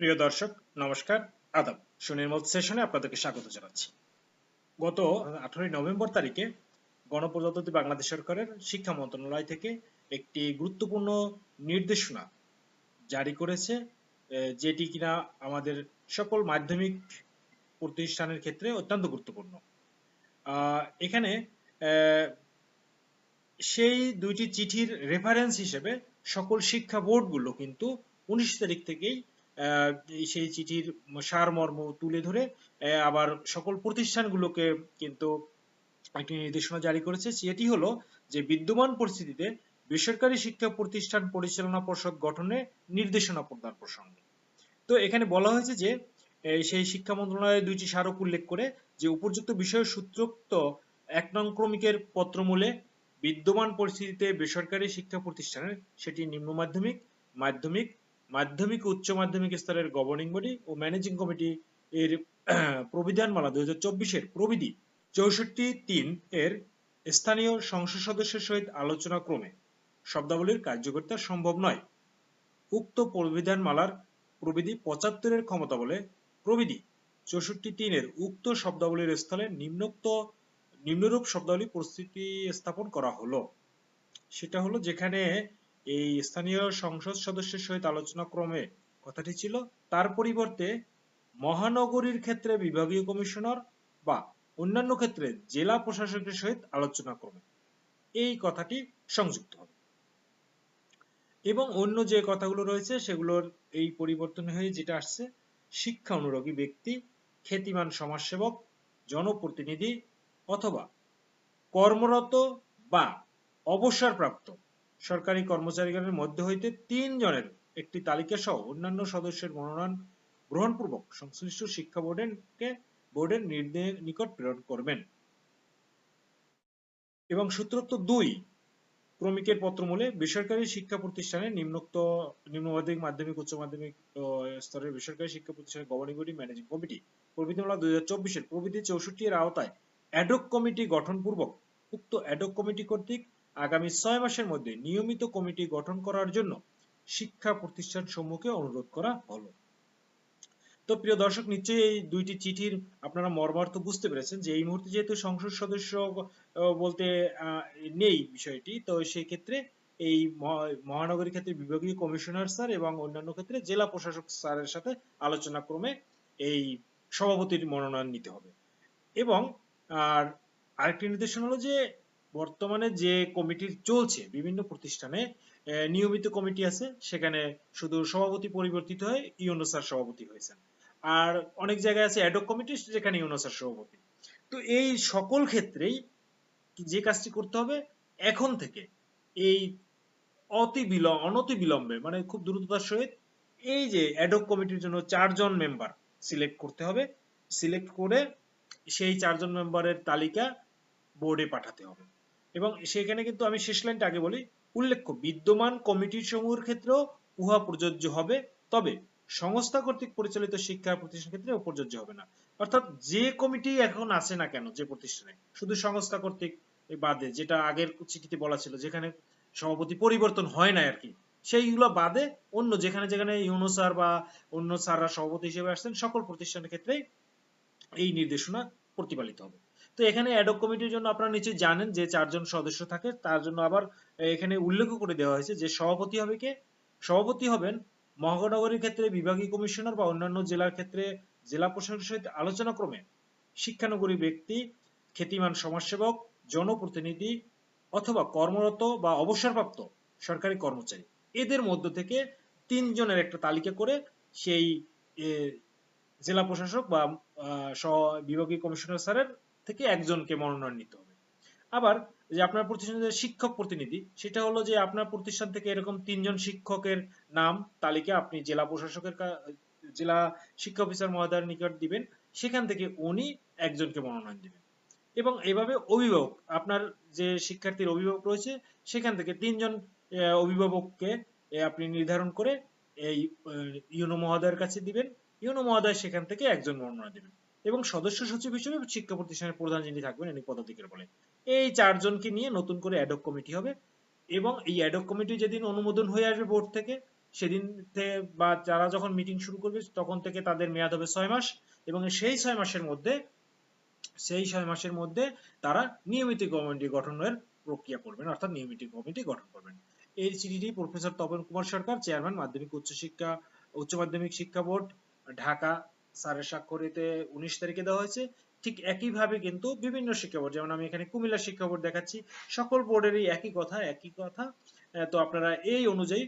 প্রিয় দর্শক, নমস্কার, আদাব। সুনির্মল সেশনে আপনাদেরকে স্বাগত জানাচ্ছি। গত আঠারোই নভেম্বর তারিখে গণপ্রজাতন্ত্রী বাংলাদেশ সরকারের শিক্ষা মন্ত্রণালয় থেকে একটি গুরুত্বপূর্ণ নির্দেশনা জারি করেছে যেটি কিনা আমাদের সকল মাধ্যমিক প্রতিষ্ঠানের ক্ষেত্রে অত্যন্ত গুরুত্বপূর্ণ। এখানে সেই দুইটি চিঠির রেফারেন্স হিসেবে সকল শিক্ষা বোর্ডগুলো কিন্তু উনিশ তারিখ থেকেই সেই চিঠির সারমর্ম তুলে ধরে আবার সকল প্রতিষ্ঠানগুলোকে কিন্তু একটি নির্দেশনা জারি করেছে। সেটি হলো যে, বিদ্যমান পরিস্থিতিতে বেসরকারি শিক্ষা প্রতিষ্ঠান পরিচালনা পর্ষদ গঠনে নির্দেশনা প্রদান প্রসঙ্গে। তো এখানে বলা হয়েছে যে সেই শিক্ষা মন্ত্রণালয়ের দুইটি স্মারক উল্লেখ করে যে, উপযুক্ত বিষয় সূত্রোক্ত এক নং ক্রমিকের পত্রমূলে বিদ্যমান পরিস্থিতিতে বেসরকারি শিক্ষা প্রতিষ্ঠানের সেটি নিম্ন মাধ্যমিক মাধ্যমিক মাধ্যমিক, উচ্চ মাধ্যমিক স্তরের গভর্নিং বডি ও ম্যানেজিং কমিটি এর, প্রবিধানমালা দুই হাজার চব্বিশের প্রবিধি চৌষট্টি তিন এর স্থানীয় সংসদ সদস্যের সহিত আলোচনা ক্রমে। শব্দাবলীর কার্যকরিতা সম্ভব নয়। উক্ত প্রবিধানমালার প্রবিধি পঁচাত্তরের ক্ষমতা বলে প্রবিধি। চৌষট্টি তিনের উক্ত শব্দাবলীর স্থলে নিম্নোক্ত, নিম্নরূপ শব্দাবলী পরিস্থিতি স্থাপন করা হলো। সেটা হলো যেখানে এই স্থানীয় সংসদ সদস্যের সহিত আলোচনা ক্রমে কথাটি ছিল, তার পরিবর্তে মহানগরীর ক্ষেত্রে বিভাগীয় কমিশনার বা অন্যান্য ক্ষেত্রে জেলা প্রশাসকের সহিত আলোচনা ক্রমে। এই কথাটি সংযুক্ত হবে। এবং অন্য যে কথাগুলো রয়েছে, সেগুলোর এই পরিবর্তন হয়ে যেটা আসছে, শিক্ষা অনুরাগী ব্যক্তি, খ্যাতিমান সমাজসেবক, জনপ্রতিনিধি অথবা কর্মরত বা অবসরপ্রাপ্ত সরকারি কর্মচারীগণের মধ্যে হইতে তিন জনের একটি তালিকা সহ অন্যান্য সদস্যের মনোনয়ন গ্রহণপূর্বক সংশ্লিষ্ট শিক্ষা বোর্ডেরকে বোর্ডের নিকট প্রেরণ করবেন। এবং সূত্রোক্ত দুই, ক্রমিকের পত্রমূলে বেসরকারি শিক্ষা প্রতিষ্ঠানে নিম্নোক্ত, নিম্ন মাধ্যমিক মাধ্যমিক, উচ্চ মাধ্যমিক স্তরের বেসরকারি শিক্ষা প্রতিষ্ঠানের গভর্নিং বডি ম্যানেজিং কমিটি প্রবিধিমালা দুই হাজার চব্বিশের প্রবিধি চৌষট্টি এর আওতায় অ্যাডক কমিটি গঠন পূর্বক উক্ত অ্যাডক কমিটি কর্তৃক আগামী ছয় মাসের মধ্যে নিয়মিত কমিটি গঠন করার জন্য শিক্ষা প্রতিষ্ঠান সম্মুখে অনুরোধ করা হলো। তো প্রিয় দর্শক, নিশ্চয়ই এই দুইটি চিঠির আপনারা মর্মার্থ বুঝতে পেরেছেন যে এই মুহূর্তে যেহেতু সংসদ সদস্য বলতে নেই বিষয়টি, তো সেই ক্ষেত্রে এই মহা- মহানগরী ক্ষেত্রে বিভাগীয় কমিশনার স্যার এবং অন্যান্য ক্ষেত্রে জেলা প্রশাসক স্যারের সাথে আলোচনা ক্রমে এই সভাপতির মনোনয়ন নিতে হবে। এবং, আর আরেকটি নির্দেশনা হলো যে বর্তমানে যে কমিটি চলছে, বিভিন্ন প্রতিষ্ঠানে নিয়মিত কমিটি আছে, সেখানে শুধু সভাপতি পরিবর্তিত হয়ে ইউনো স্যার সভাপতি হয়েছেন। আর অনেক জায়গায় আছে অ্যাডক কমিটি যেখানে ইউনো স্যার সভাপতি। তো এই সকল ক্ষেত্রেই যে কাজটি করতে হবে, এখন থেকে এই অতি বিলম্ব অনতি বিলম্বে মানে খুব দ্রুততার সহিত এই যে অ্যাডক কমিটির জন্য চারজন মেম্বার সিলেক্ট করতে হবে সিলেক্ট করে সেই চারজন মেম্বারের তালিকা বোর্ডে পাঠাতে হবে। এবং সেখানে কিন্তু আমি শেষ লাইনটা আগে বলি, উল্লেখ্য, বিদ্যমান কমিটির সমূহের ক্ষেত্রেও উহা প্রযোজ্য হবে, তবে সংস্থা কর্তৃক পরিচালিত শিক্ষা প্রতিষ্ঠান ক্ষেত্রে প্রযোজ্য হবে না। অর্থাৎ যে কমিটি এখন আছে না কেন, যে প্রতিষ্ঠানে, শুধু সংস্থা কর্তৃক বাদে, যেটা আগের চিঠিতে বলা ছিল, যেখানে সভাপতি পরিবর্তন হয় না আর কি সেইগুলো বাদে অন্য যেখানে যেখানে ইউনো স্যার বা অন্য স্যাররা সভাপতি হিসেবে আসছেন, সকল প্রতিষ্ঠানের ক্ষেত্রেই এই নির্দেশনা প্রতিপালিত হবে। তো এখানে অ্যাডক কমিটির জন্য আপনারা নিচে জানেন যে চারজন সদস্য থাকে, তার জন্য আবার এখানে উল্লেখ করে দেওয়া হয়েছে যে সভাপতি হবে কে? সভাপতি হবেন মহানগরীর ক্ষেত্রে বিভাগীয় কমিশনার বা অন্যান্য জেলার ক্ষেত্রে জেলা প্রশাসকের সহিত আলোচনা ক্রমে শিক্ষানগরী ব্যক্তি, খ্যাতিমান সমাজসেবক, জনপ্রতিনিধি অথবা কর্মরত বা অবসরপ্রাপ্ত সরকারি কর্মচারী। এদের মধ্য থেকে তিনজনের একটা তালিকা করে সেই জেলা প্রশাসক বা বিভাগীয় কমিশনার স্যারের থেকে একজনকে মনোনয়ন নিতে হবে। আবার যে আপনার প্রতিষ্ঠানের শিক্ষক প্রতিনিধি, সেটা হলো যে আপনার প্রতিষ্ঠান থেকে এরকম তিনজন শিক্ষকের নাম, তালিকা আপনি জেলা প্রশাসকের জেলা শিক্ষা অফিসার মহোদয়ের নিকট দিবেন, সেখান থেকে উনি একজনকে মনোনয়ন দিবেন। এবং এভাবে অভিভাবক, আপনার যে শিক্ষার্থীর অভিভাবক রয়েছে, সেখান থেকে তিনজন অভিভাবককে আপনি নির্ধারণ করে এই ইউনো মহোদয়ের কাছে দিবেন। ইউনো মহোদয় সেখান থেকে একজন মনোনয়ন দিবেন। এবং সদস্য সচিব হিসেবে শিক্ষা প্রতিষ্ঠানের প্রধান যিনি থাকবেন, ইনি পদাধিকার বলে। এই চারজনকে নিয়ে নতুন করে অ্যাডক কমিটি হবে এবং এই অ্যাডক কমিটি যেদিন অনুমোদন হয়ে আসবে বোর্ড থেকে, সেদিন থেকে বা যারা যখন মিটিং শুরু করবে, তখন থেকে তাদের মেয়াদ হবে ছয় মাস এবং সেই ছয় মাসের মধ্যে, সেই ছয় মাসের মধ্যে তারা নিয়মিত কমিটি গঠনের প্রক্রিয়া করবেন, অর্থাৎ নিয়মিত কমিটি গঠন করবেন। এই চিঠিটি প্রফেসর তপন কুমার সরকার, চেয়ারম্যান, মাধ্যমিক উচ্চশিক্ষা উচ্চ মাধ্যমিক শিক্ষা বোর্ড, ঢাকা স্যারের স্বাক্ষরিতে উনিশ তারিখে দেওয়া হয়েছে। ঠিক একইভাবে কিন্তু বিভিন্ন শিক্ষা বোর্ড যেমন আমি এখানে কুমিল্লা শিক্ষা বোর্ড দেখাচ্ছি, সকল বোর্ডেরই একই কথা একই কথা। তো আপনারা এই অনুযায়ী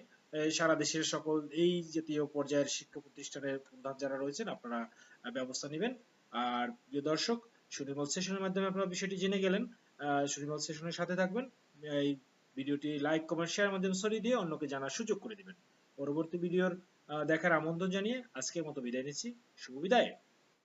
সারা দেশের সকল এই জাতীয় পর্যায়ের শিক্ষা প্রতিষ্ঠানের প্রধান যারা রয়েছেন, আপনারা ব্যবস্থা নেবেন। আর প্রিয় দর্শক, সুনির্মল সেশনের মাধ্যমে আপনারা বিষয়টি জেনে গেলেন। সুনির্মল সেশনের সাথে থাকবেন। এই ভিডিওটি লাইক, কমেন্ট শেয়ার মাধ্যমে ছড়িয়ে দিয়ে অন্যকে জানার সুযোগ করে দিবেন। পরবর্তী ভিডিওর দেখার আমন্ত্রণ জানিয়ে আজকের মতো বিদায় নিচ্ছি। শুভ বিদায়।